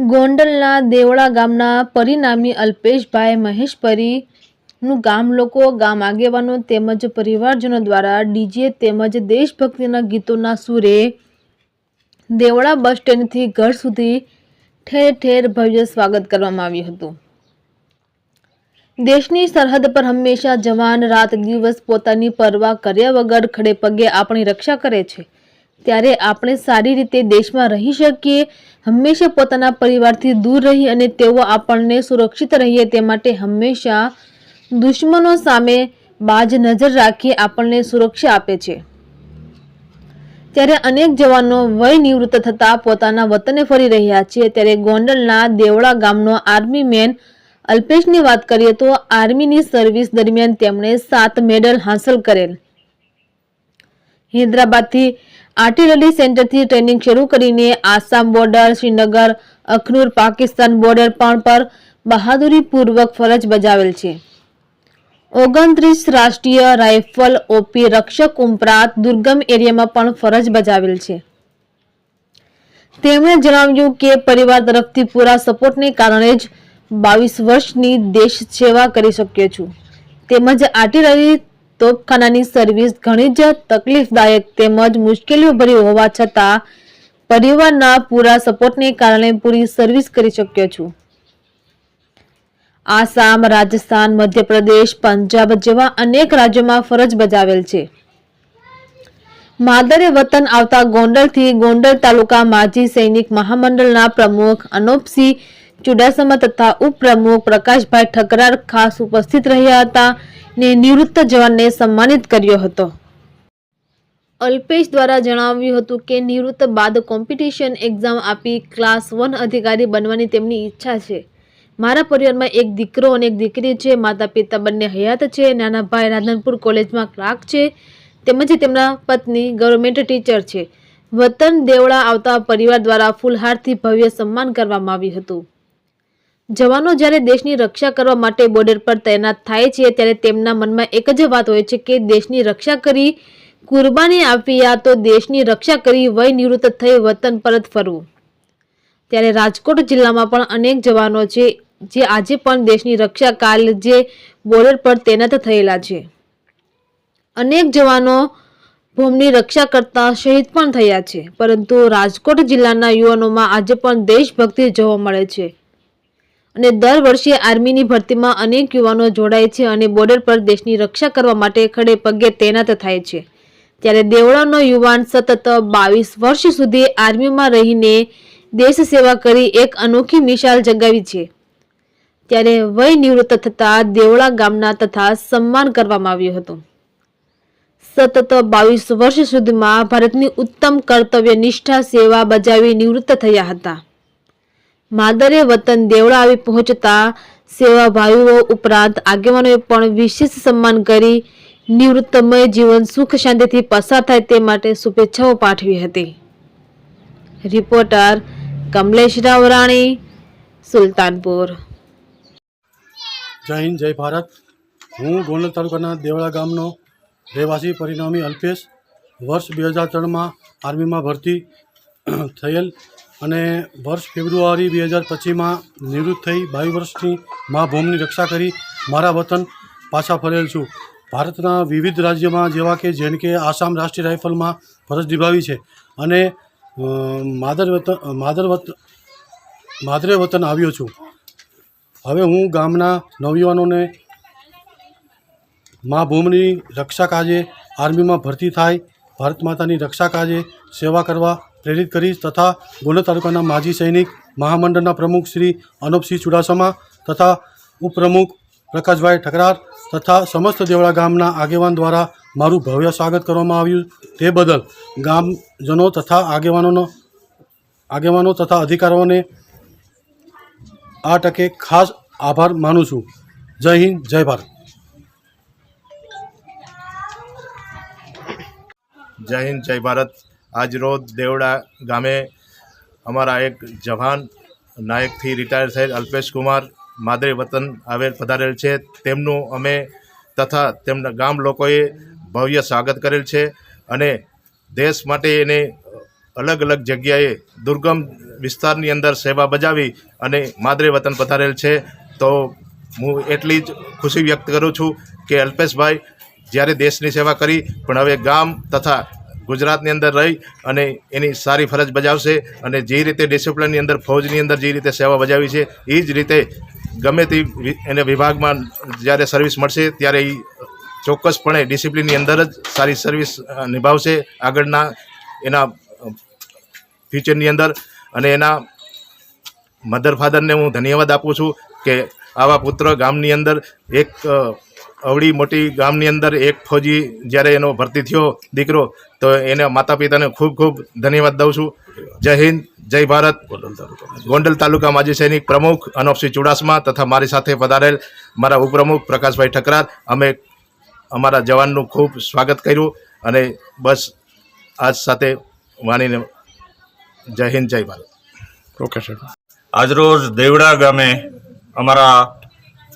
ગોંડલના દેવળા ગામના પરિણામી અલ્પેશભાઈ મહેશપરીનું ગામ લોકો, ગામ આગેવાનો તેમજ પરિવારજનો દ્વારા ડીજે તેમજ દેશભક્તિના ગીતોના સુરે દેવળા બસ સ્ટેન્ડથી ઘર સુધી ઠેર ઠેર ભવ્ય સ્વાગત કરવામાં આવ્યું હતું. દેશની સરહદ પર હંમેશા જવાન રાત દિવસ પોતાની પરવા કર્યા વગર ખડે પગે આપણી રક્ષા કરે છે. ત્યારે આપણે સારી રીતે દેશમાં રહી શકીએ હંમેશા પોતાના પરિવારથી દૂર રહી અને તેઓ આપણને સુરક્ષિત રહીએ તે માટે હંમેશા દુશ્મનો સામે બાજ નજર રાખી આપણને સુરક્ષા આપે છે. ત્યારે અનેક જવાનો વય નિવૃત્ત થતા પોતાના વતને ફરી રહ્યા છે ત્યારે ગોંડલના દેવળા ગામનો આર્મી મેન અલ્પેશની વાત કરીએ તો આર્મીની સર્વિસ દરમિયાન તેમણે સાત મેડલ હાંસલ કરેલ. હૈદરાબાદથી આર્ટિલરી સેન્ટરથી ટ્રેનિંગ શરૂ કરીને આસામ બોર્ડર, શ્રીનગર, અખનૂર, પાકિસ્તાન બોર્ડર પણ પર બહાદુરીપૂર્વક ફરજ બજાવેલ છે. ઓગણત્રીસ રાષ્ટ્રીય રાઇફલ ઓપી રક્ષક ઉપરાંત દુર્ગમ એરિયામાં પણ ફરજ બજાવેલ છે. તેમણે જણાવ્યું કે પરિવાર તરફથી પૂરા સપોર્ટને કારણે જ બાવીસ વર્ષની દેશ સેવા કરી શક્યો છું. તેમજ આર્ટિલરી તોપખાનાની સર્વિસ ઘણી જ તકલીફદાયક તેમજ મુશ્કેલીઓ ભરી હોવા છતાં પરિવારના પૂરા સપોર્ટને કારણે પૂરી સર્વિસ કરી શક્યો છું. આસામ, રાજસ્થાન, મધ્યપ્રદેશ, પંજાબ જેવા અનેક રાજ્યોમાં ફરજ બજાવેલ છે. માદરે વતન આવતા ગોંડલથી ગોંડલ તાલુકા માજી સૈનિક મહામંડળના પ્રમુખ અનોપસિંહ ચુડાસમા તથા ઉપપ્રમુખ પ્રકાશભાઈ ઠકરાર ખાસ ઉપસ્થિત રહ્યા હતા ને નિવૃત્ત જવાનને સન્માનિત કર્યો હતો. અલ્પેશ દ્વારા જણાવ્યું હતું કે નિવૃત્ત બાદ કોમ્પિટિશન એક્ઝામ આપી ક્લાસ વન અધિકારી બનવાની તેમની ઈચ્છા છે. મારા પરિવારમાં એક દીકરો અને એક દીકરી છે માતા પિતા બંને હયાત છે, નાના ભાઈ રાધનપુર કોલેજમાં ક્લાર્ક છે, તેમજ તેમના પત્ની ગવર્મેન્ટ ટીચર છે. વતન દેવળા આવતા પરિવાર દ્વારા ફૂલહારથી ભવ્ય સન્માન કરવામાં આવ્યું હતું. જવાનો જ્યારે દેશની રક્ષા કરવા માટે બોર્ડર પર તૈનાત થાય છે, ત્યારે તેમના મનમાં એક જ વાત હોય છે કે દેશની રક્ષા કરી કુરબાની આપવી યા તો દેશની રક્ષા કરી વય નિવૃત્ત થઈ વતન પરત ફરવું. ત્યારે રાજકોટ જિલ્લામાં પણ અનેક જવાનો છે, જે આજે પણ દેશની રક્ષા કાલ જે બોર્ડર પર તૈનાત થયેલા છે. અનેક જવાનો ભૂમની રક્ષા કરતા શહીદ પણ થયા છે, પરંતુ રાજકોટ જિલ્લાના યુવાનોમાં આજે પણ દેશભક્તિ જોવા મળે છે. અને દર વર્ષે આર્મીની ભરતીમાં અનેક યુવાનો જોડાય છે અને બોર્ડર પર દેશની રક્ષા કરવા માટે ખડે પગે તૈનાત થાય છે. ત્યારે દેવળાનો યુવાન સતત બાવીસ વર્ષ સુધી આર્મીમાં રહીને દેશ સેવા કરી એક અનોખી મિશાલ જગાવી છે. ત્યારે વય નિવૃત્ત થતા દેવળા ગામના તથા સન્માન કરવામાં આવ્યું હતું. સતત બાવીસ વર્ષ સુધીમાં ભારતની ઉત્તમ કર્તવ્ય નિષ્ઠા સેવા બજાવી નિવૃત્ત થયા હતા. માદરે વતન દેવળા આવી પહોંચતા સેવાભાવીઓ ઉપરાંત આગેવાનોએ પણ વિશેષ સન્માન કરી નિવૃત્તમય જીવન સુખ શાંતિથી પસાર થાય તે માટે શુભેચ્છાઓ પાઠવી હતી. રિપોર્ટર કમલેશ રાવરાણી સુલતાનપુર. જય હિન્દ, જય ભારત. હું ગોંડલ તાલુકાના દેવળા ગામનો રહેવાસી પરિણામી અલ્પેશ. વર્ષ બે હજાર ત્રણમાં આર્મીમાં ભરતી થયેલ અને વર્ષ ફેબ્રુઆરી બે હજાર પચીસમાં નિવૃત્ત થઈ બાવીસ વર્ષની મા ભૂમની રક્ષા કરી મારા વતન પાછા ફરેલ છું. ભારતના વિવિધ રાજ્યમાં જેવા કે જેમ કે આસામ રાષ્ટ્રીય રાઇફલમાં ફરજ નિભાવી છે અને માદર વતન માદર વતન માદરે વતન આવ્યો છું. હવે હું ગામના નવયુવાનોને મા ભૂમની રક્ષા કાજે આર્મીમાં ભરતી થાય, ભારત માતાની રક્ષા કાજે સેવા કરવા પ્રેરિત કરીશ તથા ગોંડલ તાલુકાના માજી સૈનિક, મહામંડળના પ્રમુખ શ્રી અનુપસિંહ ચુડાસમા તથા ઉપપ્રમુખ પ્રકાશભાઈ ઠકરાર તથા સમસ્ત દેવળા ગામના આગેવાન દ્વારા મારું ભવ્ય સ્વાગત કરવામાં આવ્યું. તે બદલ ગામજનો તથા આગેવાનોનો, આગેવાનો તથા અધિકારીઓને આ ટકે ખાસ આભાર માનું છું. જય હિન્દ, જય ભારત. જય હિન્દ, જય ભારત. આજ રોજ દેવડા ગામે અમારા એક જવાન નાયકથી રિટાયર થયેલ અલ્પેશ કુમાર માદરે વતન આવેલ પધારેલ છે. તેમનું અમે તથા તેમના ગામ લોકોએ ભવ્ય સ્વાગત કરેલ છે અને દેશ માટે એને અલગ અલગ જગ્યાએ દુર્ગમ વિસ્તારની અંદર સેવા બજાવી અને માદરે વતન પધારેલ છે. તો હું એટલી જ ખુશી વ્યક્ત કરું છું કે અલ્પેશભાઈ જ્યારે દેશની સેવા કરી, પણ હવે ગામ તથા ગુજરાતની અંદર રહી અને એની સારી ફરજ બજાવશે અને જે રીતે ડિસિપ્લિનની અંદર ફૌજની અંદર જે રીતે સેવા બજાવી છે, એ જ રીતે ગમે તે એને વિભાગમાં જ્યારે સર્વિસ મળશે ત્યારે એ ચોક્કસપણે ડિસિપ્લિનની અંદર જ સારી સર્વિસ નિભાવશે આગળના એના ફ્યુચરની અંદર. અને એના મધર ફાધરને હું ધન્યવાદ આપું છું કે આવા પુત્ર ગામની અંદર એક અવળી મોટી ગામની અંદર એક ફૌજી જ્યારે એનો ભરતી થયો દીકરો તો એને માતા પિતાને ખૂબ ખૂબ ધન્યવાદ દઉં છું. જય હિન્દ જય ભારત. ગોંડલ તાલુકા માજી સૈનિક પ્રમુખ અનોપસિંહ ચુડાસમા તથા મારી સાથે પધારેલ મારા ઉપપ્રમુખ પ્રકાશભાઈ ઠકરાર અમે અમારા જવાનનું ખૂબ સ્વાગત કર્યું અને બસ આજ સાથે વાણીને જય હિન્દ જય ભારત. Okay sir. આજરોજ દેવડા ગામે અમારા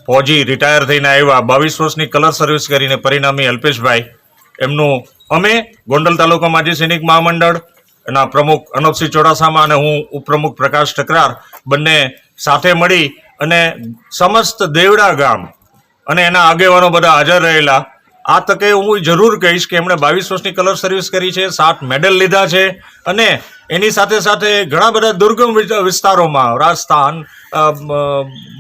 ફોજી રિટાયર થઈને આવ્યા. બાવીસ વર્ષની કલર સર્વિસ કરીને પરિણામી અલ્પેશભાઈ. એમનું અમે ગોંડલ તાલુકા માજી સૈનિક મહામંડળ એના પ્રમુખ અનોપસિંહ ચોડાસામા અને હું ઉપપ્રમુખ પ્રકાશ ટકરાર બંને સાથે મળી અને સમસ્ત દેવડા ગામ અને એના આગેવાનો બધા હાજર રહેલા. આ તકે હું જરૂર કહીશ કે એમણે બાવીસ વર્ષની કલર સર્વિસ કરી છે, સાત મેડલ લીધા છે અને એની સાથે સાથે ઘણા બધા દુર્ગમ વિસ્તારોમાં રાજસ્થાન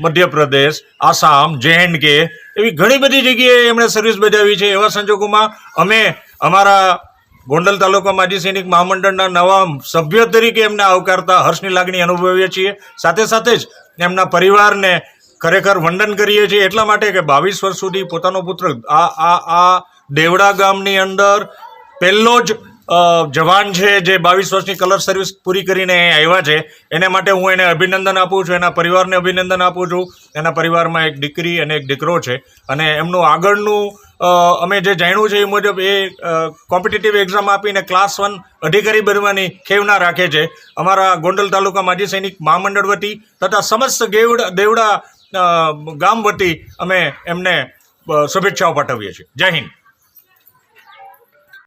મધ્યપ્રદેશ, આસામ, જે એન્ડ કે એવી ઘણી બધી જગ્યાએ એમણે સર્વિસ બજાવી છે. એવા સંજોગોમાં અમે અમારા ગોંડલ તાલુકા માજી સૈનિક મહામંડળના નવા સભ્ય તરીકે એમને આવકારતા હર્ષની લાગણી અનુભવીએ છીએ. સાથે સાથે જ એમના પરિવારને ખરેખર વંદન કરીએ છીએ. એટલા માટે કે બાવીસ વર્ષ સુધી પોતાનો પુત્ર આ આ આ દેવડા ગામની અંદર પહેલો જ જવાન છે જે બાવીસ વર્ષની કલર સર્વિસ પૂરી કરીને આવ્યા છે, એને માટે હું એને અભિનંદન આપું છું, એના પરિવારને અભિનંદન આપું છું. એના પરિવારમાં એક દીકરી અને એક દીકરો છે અને એમનું આગળનું અમે જે જાણ્યું છે એ મુજબ એ કોમ્પિટિટિવ એક્ઝામ આપીને ક્લાસ વન અધિકારી બનવાની ખેવના રાખે છે. અમારા ગોંડલ તાલુકા માજી સૈનિક મહામંડળ વતી તથા સમસ્ત દેવડા દેવડા ગામ વતી અમે એમને શુભેચ્છાઓ પાઠવીએ છીએ. જય હિન્દ.